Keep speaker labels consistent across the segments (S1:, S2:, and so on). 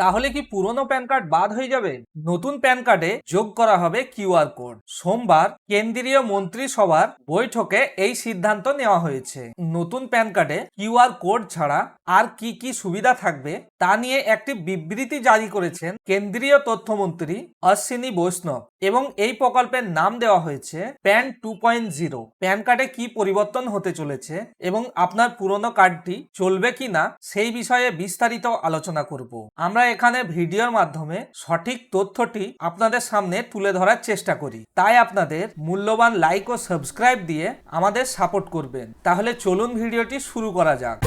S1: তাহলে কি পুরনো প্যান কার্ড বাদ হয়ে যাবে নতুন প্যান কার্ডে যোগ করা হবে কিউআর কোড সোমবার কেন্দ্রীয় মন্ত্রিসভার বৈঠকে এই সিদ্ধান্ত নেওয়া হয়েছে নতুন প্যান কার্ডে কিউআর কোড ছাড়া আর কি কি সুবিধা থাকবে তা নিয়ে একটি বিবৃতি জারি করেছেন কেন্দ্রীয় তথ্যমন্ত্রী অশ্বিনী বৈষ্ণব এবং এই প্রকল্পের নাম দেওয়া হয়েছে PAN two point zero PAN কার্ডে কি পরিবর্তন হতে চলেছে এবং আপনার পুরনো কার্ডটি চলবে কি না সেই বিষয়ে বিস্তারিত আলোচনা করব আমরা এখানে ভিডিওর মাধ্যমে সঠিক তথ্যটি আপনাদের সামনে তুলে ধরার চেষ্টা করি তাই আপনাদের মূল্যবান লাইক ও সাবস্ক্রাইব দিয়ে আমাদের সাপোর্ট করবেন তাহলে চলুন ভিডিওটি শুরু করা যাক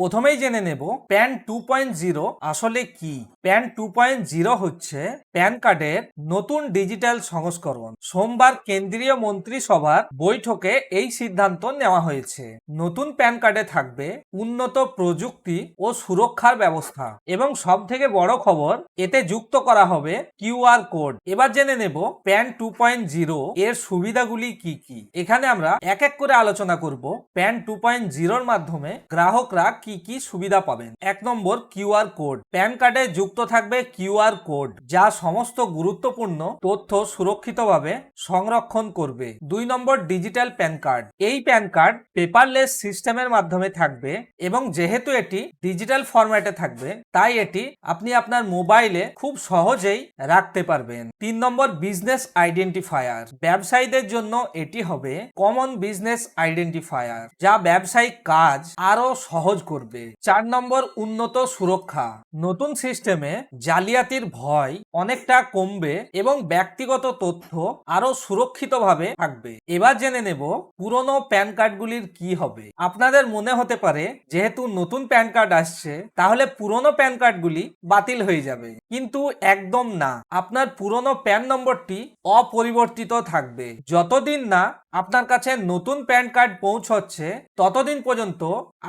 S1: প্রথমেই জেনে নেব প্যান টু পয়েন্ট জিরো আসলে কি প্যান টু পয়েন্ট জিরো হচ্ছে প্যান কার্ডের নতুন ডিজিটাল সংস্করণ সোমবার কেন্দ্রীয় মন্ত্রিসভার বৈঠকে এই সিদ্ধান্ত নেওয়া হয়েছে নতুন প্যান কার্ডে থাকবে উন্নত প্রযুক্তি ও সুরক্ষার ব্যবস্থা এবং সব থেকে বড় খবর এতে যুক্ত করা হবে কিউআর কোড এবার জেনে নেব প্যান টু পয়েন্ট জিরো এর সুবিধাগুলি কি কি এখানে আমরা এক এক করে আলোচনা করব প্যান টু পয়েন্ট জিরোর মাধ্যমে গ্রাহকরা কি কি সুবিধা পাবেন এক নম্বর কিউআর কোড প্যান কার্ডে যুক্ত থাকবে কিউআর কোড যা সমস্ত গুরুত্বপূর্ণ তথ্য সুরক্ষিতভাবে সংরক্ষণ করবে দুই নম্বর ডিজিটাল প্যান কার্ড এই প্যান কার্ড পেপারলেস সিস্টেমের মাধ্যমে থাকবে এবং যেহেতু এটি ডিজিটাল ফরম্যাটে থাকবে তাই এটি আপনি আপনার মোবাইলে খুব সহজেই রাখতে পারবেন তিন নম্বর বিজনেস আইডেন্টিফায়ার ব্যবসায়ীদের জন্য এটি হবে কমন বিজনেস আইডেন্টিফায়ার যা ব্যবসায়িক কাজ আরো সহজ করবে চার নম্বর উন্নত সুরক্ষা নতুন সিস্টেমে জালিয়াতির ভয় অনেকটা কমবে এবং ব্যক্তিগত তথ্য আরো সুরক্ষিতভাবে থাকবে এবার জেনে নেব পুরনো প্যান কার্ডগুলির কি হবে আপনাদের মনে হতে পারে যেহেতু নতুন প্যান কার্ড আসছে তাহলে পুরনো প্যান কার্ডগুলি বাতিল হয়ে যাবে কিন্তু একদম না আপনার পুরনো প্যান নম্বরটি অপরিবর্তিত থাকবে যতদিন না আপনার কাছে নতুন প্যান কার্ড পৌঁছচ্ছে ততদিন পর্যন্ত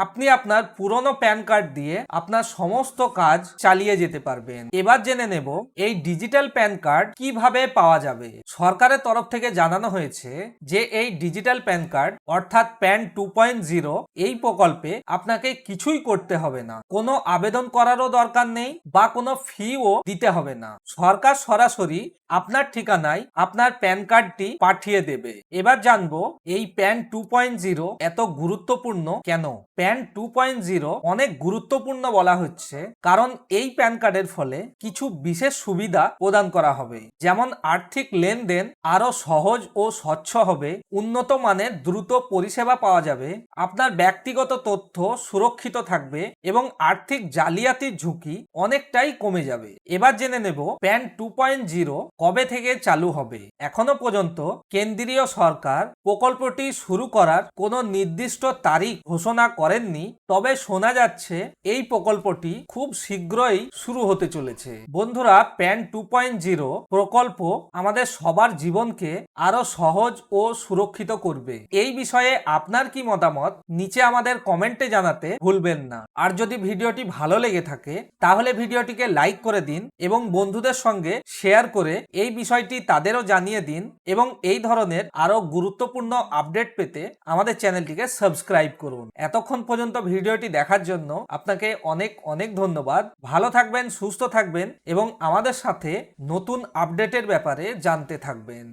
S1: আপনি আপনার পুরনো প্যান কার্ড দিয়ে আপনার সমস্ত কাজ চালিয়ে যেতে পারবেন এবার জেনে নেব এই ডিজিটাল প্যান কার্ড কিভাবে পাওয়া যাবে সরকারের তরফ থেকে জানানো হয়েছে যে এই ডিজিটাল প্যান কার্ড অর্থাৎ প্যান টু পয়েন্ট জিরো এই প্রকল্পে আপনাকে কিছুই করতে হবে না কোনো আবেদন করারও দরকার নেই বা কোনো ফিও দিতে হবে না সরকার সরাসরি আপনার ঠিকানায় আপনার প্যান কার্ডটি পাঠিয়ে দেবে এবার জানবো এই প্যান টু এত গুরুত্বপূর্ণ কেন প্যান টু অনেক গুরুত্বপূর্ণ বলা হচ্ছে কারণ এই প্যান কার্ডের ফলে কিছু বিশেষ সুবিধা প্রদান করা হবে যেমন আর্থিক লেনদেন আরো সহজ ও স্বচ্ছ হবে উন্নত মানের দ্রুত পরিষেবা পাওয়া যাবে আপনার ব্যক্তিগত তথ্য সুরক্ষিত থাকবে এবং আর্থিক জালিয়াতির ঝুঁকি অনেকটাই কমে যাবে এবার জেনে নেব প্যান টু কবে থেকে চালু হবে এখনো পর্যন্ত কেন্দ্রীয় সরকার সরকার প্রকল্পটি শুরু করার কোনো নির্দিষ্ট তারিখ ঘোষণা করেননি তবে শোনা যাচ্ছে এই প্রকল্পটি খুব শীঘ্রই শুরু হতে চলেছে বন্ধুরা প্যান টু পয়েন্ট জিরো প্রকল্প আমাদের সবার জীবনকে আরো সহজ ও সুরক্ষিত করবে এই বিষয়ে আপনার কি মতামত নিচে আমাদের কমেন্টে জানাতে ভুলবেন না আর যদি ভিডিওটি ভালো লেগে থাকে তাহলে ভিডিওটিকে লাইক করে দিন এবং বন্ধুদের সঙ্গে শেয়ার করে এই বিষয়টি তাদেরও জানিয়ে দিন এবং এই ধরনের আরো গুরুত্ব গুরুত্বপূর্ণ আপডেট পেতে আমাদের চ্যানেলটিকে সাবস্ক্রাইব করুন এতক্ষণ পর্যন্ত ভিডিওটি দেখার জন্য আপনাকে অনেক অনেক ধন্যবাদ ভালো থাকবেন সুস্থ থাকবেন এবং আমাদের সাথে নতুন আপডেটের ব্যাপারে জানতে থাকবেন